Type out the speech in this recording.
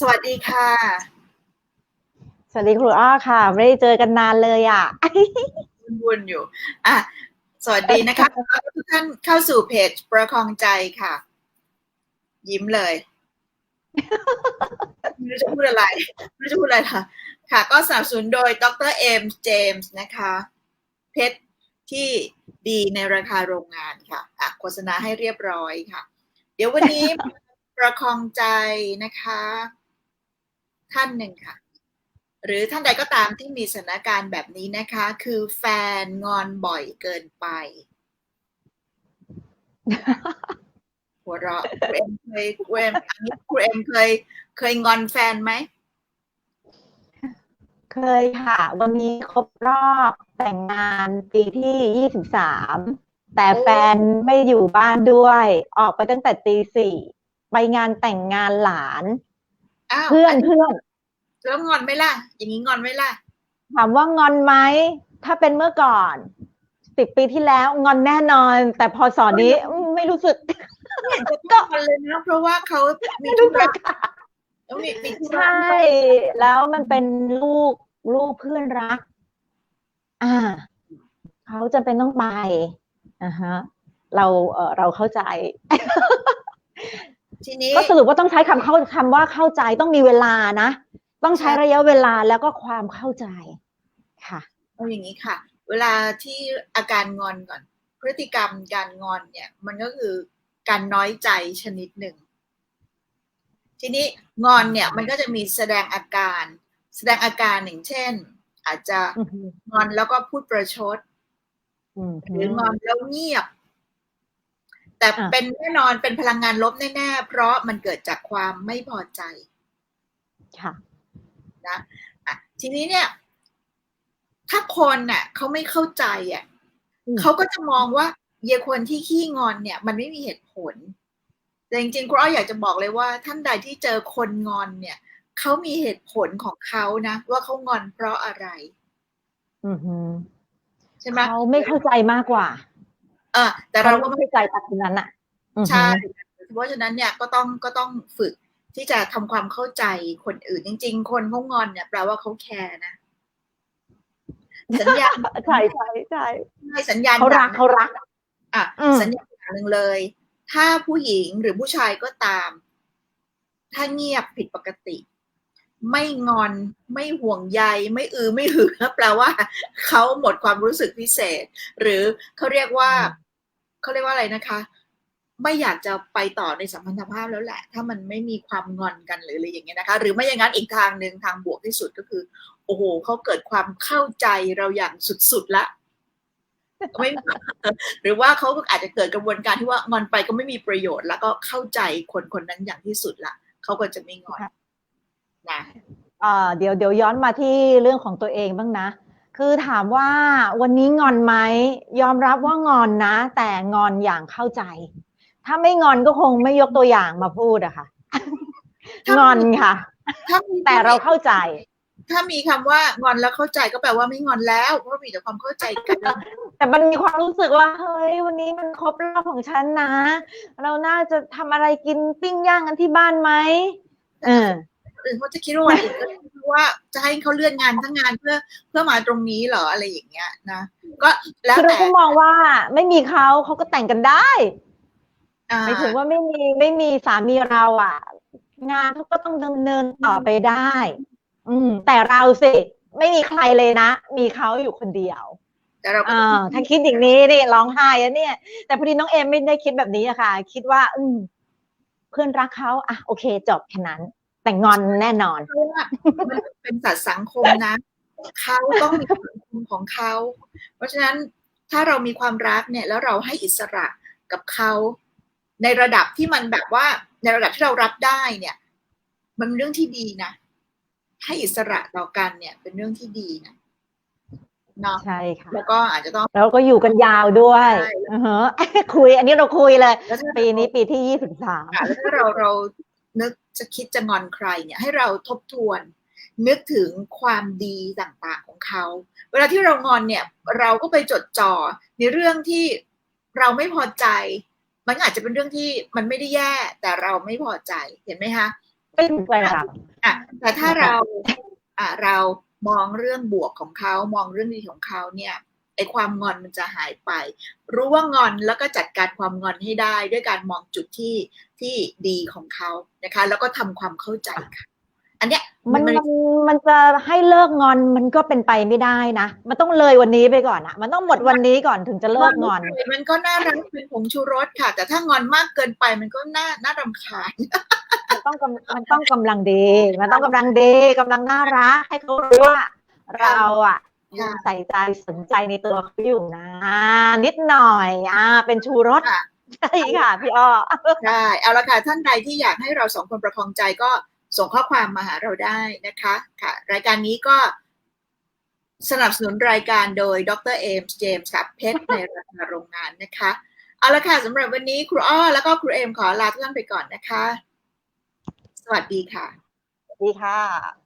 สวัสดีค่ะ สวัสดีครูอ้อค่ะ ไม่ได้เจอกันนานเลยอะ วุ่นๆอยู่ อะ สวัสดีนะคะขอต้อนรับทุกท่านเข้าสู่เพจประคองใจค่ะ ยิ้มเลยไม่รู้จะพูดอะไรไม่รู้จะพูดอะไรค่ะ ค่ะ ก็สนับสนุนโดยดรเอมเจมส์นะคะ เพชรที่ดีในราคาโรงงานค่ะ อะ โฆษณาให้เรียบร้อยค่ะ เดี๋ยววันนี้ประคองใจนะคะ ท่านหนึ่งค่ะ หรือท่านใดก็ตามที่มีสถานการณ์แบบนี้นะคะ คือแฟนงอนบ่อยเกินไป หัวเราะครูเอ็มเคยครูเอ็มอันนี้ครูเอ็มเคย เคยงอนแฟนไหมเคยค่ะ วันนี้ครบรอบแต่งงานปีที่ยี่สิบสามแต่แฟนไม่อยู่บ้านด้วย ออกไปตั้งแต่ตีสี่ไปงานแต่งงานหลานอ้าวเพื่อนเพื่อน แล้วงอนไหมล่ะ อย่างนี้งอนไหมล่ะ ถามว่างอนไหม ถ้าเป็นเมื่อก่อนสิบปีที่แล้วงอนแน่นอน แต่พอสอนนี้อืมไม่รู้สึกก็งอนเลยนะเพราะว่าเขามีไม่ธุรู้สึระกค่ะแล้วมีมีธุระใช่ แล้วมันเป็นลูกลูกเพื่อนรัก อ่าเขาจะเป็นต้องไปอ่าฮะ เราเออเราเข้าใจทีนี้ก็สรุปว่าต้องใช้คำเข้าคำว่าเข้าใจต้องมีเวลานะ ต้องใช้ระยะเวลาแล้วก็ความเข้าใจค่ะเอาอย่างนี้ค่ะ เวลาที่อาการงอนก่อน พฤติกรรมการงอนเนี่ย มันก็คือการน้อยใจชนิดหนึ่ง ทีนี้งอนเนี่ยมันก็จะมีแสดงอาการ แสดงอาการหนึ่งเช่น อาจจะอือฮึงอนแล้วก็พูดประชดอืมหรืองอนแล้วเงียบ แต่อะเป็นแน่นอนเป็นพลังงานลบแน่ๆเพราะมันเกิดจากความไม่พอใจค่ะ นะอะทีนี้เนี่ย ถ้าคนน่ะเขาไม่เข้าใจอะอืมเขาก็จะมองว่าเยายคนที่ขี้งอนเนี่ย มันไม่มีเหตุผล แต่จริงๆครูอ้อยอยากจะบอกเลยว่าท่านใดที่เจอคนงอนเนี่ยเขามีเหตุผลของเขานะ ว่าเขางอนเพราะอะไร อือฮึใช่ไหมเขาไม่เข้าใจมากกว่าเออแต่เขาเราก็ไม่ไม่เข้าใจตัดนั้นอะอือฮึใช่เพราะฉะนั้นเนี่ยก็ต้องก็ต้องฝึก ที่จะทำความเข้าใจคนอื่นจริง ๆ คนเขางอนเนี่ยแปลว่าเขาแคร์นะสัญญาณใช่ใช่ใช่ใช่สัญญาณเขารักอย่งเขารักอะอืมสัญญาณอย่างหนึ่งเลย ถ้าผู้หญิงหรือผู้ชายก็ตาม ถ้าเงียบผิดปกติ ไม่งอนไม่ห่วงใย ไม่อือไม่หือแปลว่าเขาหมดความรู้สึกพิเศษ หรือเขาเรียกว่าเขาเรียกว่าอะไรนะคะ ไม่อยากจะไปต่อในสัมพันธภาพแล้วแหละ ถ้ามันไม่มีความงอนกันหรืออะไรอย่างเงี้ยนะคะ หรือไม่อย่างนั้นอีกทางหนึ่งทางบวกที่สุดก็คือ โอ้โหเขาเกิดความเข้าใจเราอย่างสุดๆละไม่หรือว่าเขาอาจจะเกิดกระบวนการที่ว่างอนไปก็ไม่มีประโยชน์ แล้วก็เข้าใจคนคนนั้นอย่างที่สุดละเขาก็จะไม่งอนค่ะนะเอ่อเดี๋ยวเดี๋ยวย้อนมาที่เรื่องของตัวเองบ้างนะ คือถามว่าวันนี้งอนไหมยอมรับว่างอนนะ แต่งอนอย่างเข้าใจ ถ้าไม่งอนก็คงไม่ยกตัวอย่างมาพูดอะค่ะ งอนค่ะถ้ามีแต่เราเข้าใจ ถ้ามีคำว่างอนแล้วเข้าใจก็แปลว่าไม่งอนแล้วเพราะมีแต่ความเข้าใจกันแต่มันมีความรู้สึกว่าเฮ้ยวันนี้มันครบรอบของฉันนะ เราน่าจะทำอะไรกินปิ้งย่างกันที่บ้านไหมเอออื่นเขาจะคิดว่าวันอื่นก็คือว่าจะให้เขาเลื่อนงานทั้งงานเพื่อเพื่อมาตรงนี้เหรออะไรอย่างเงี้ยนะก็แล้วคือเราแต่ก็มองว่าไม่มีเขาเขาก็แต่งกันได้อ่า หมายถึงว่าไม่มีไม่มีสามีเราอะ งานเขาก็ต้องดำเนินต่อไปได้ อืม แต่เราสิไม่มีใครเลยนะ มีเขาอยู่คนเดียวแต่เราก็อ่าถ้าคิดอย่างนี้นี่ร้องไห้อะเนี่ย แต่พอดีน้องเอมไม่ได้คิดแบบนี้อะค่ะ คิดว่า อืม เพื่อนรักเขาอะโอเค จบแค่นั้น แต่งอนแน่นอนเพราะว่ามันเป็นสัตว์สังคมนะเขาต้องมีสังคมของเขา เพราะฉะนั้นถ้าเรามีความรักเนี่ย แล้วเราให้อิสระกับเขา ในระดับที่มันแบบว่าในระดับที่เรารับได้เนี่ย มันเป็นเรื่องที่ดีนะ ให้อิสระต่อกันเนี่ย เป็นเรื่องที่ดีนะเนาะใช่ค่ะแล้วก็อาจจะต้องแล้วก็อยู่กันยาวด้วยใช่อือฮะคุย อันนี้เราคุยเลยแล้วถ้าปีนี้ปีที่ยี่สิบสามอะแล้วถ้าเราเรานึกจะคิดจะงอนใครเนี่ย ให้เราทบทวน นึกถึงความดีต่างๆของเขา เวลาที่เรางอนเนี่ย เราก็ไปจดจ่อในเรื่องที่เราไม่พอใจ มันอาจจะเป็นเรื่องที่มันไม่ได้แย่แต่เราไม่พอใจเห็นไหมคะเป็นไปแล้วอะแต่ถ้าเราอะเรามองเรื่องบวกของเขามองเรื่องดีของเขาเนี่ยไอความงอนมันจะหายไป รู้ว่างอนแล้วก็จัดการความงอนให้ได้ ด้วยการมองจุดที่ที่ดีของเขานะคะ แล้วก็ทำความเข้าใจค่ะ อันเนี้ยมันมันมันจะให้เลิกงอนมันก็เป็นไปไม่ได้นะ มันต้องเลยวันนี้ไปก่อนอะมันต้องหมดวันนี้ก่อนถึงจะเลิกงอน มันก็น่ารักเป็นผงชูรสค่ะ แต่ถ้างอนมากเกินไปมันก็น่าน่ารำคาญมันต้องกำมันต้องกำลังดี มันต้องกำลังดีกำลังน่ารักให้เขารู้ว่าเราอะค่ะใส่ใจสนใจในตัวเขาอยู่นะ นิดหน่อยอ่าเป็นชูรสค่ะใช่ค่ะพี่อ้อใช่เอาละค่ะท่านใดที่อยากให้เราสองคนประคองใจก็ ส่งข้อความมาหาเราได้นะคะค่ะรายการนี้ก็สนับสนุนรายการโดยดรเอมส์เจมส์กับเพชรในราคาโรงงานนะคะ เอาละค่ะสำหรับวันนี้ครูอ้อแล้วก็ครูเอมขอลาทุกท่านไปก่อนนะคะ สวัสดีค่ะ สวัสดีค่ะ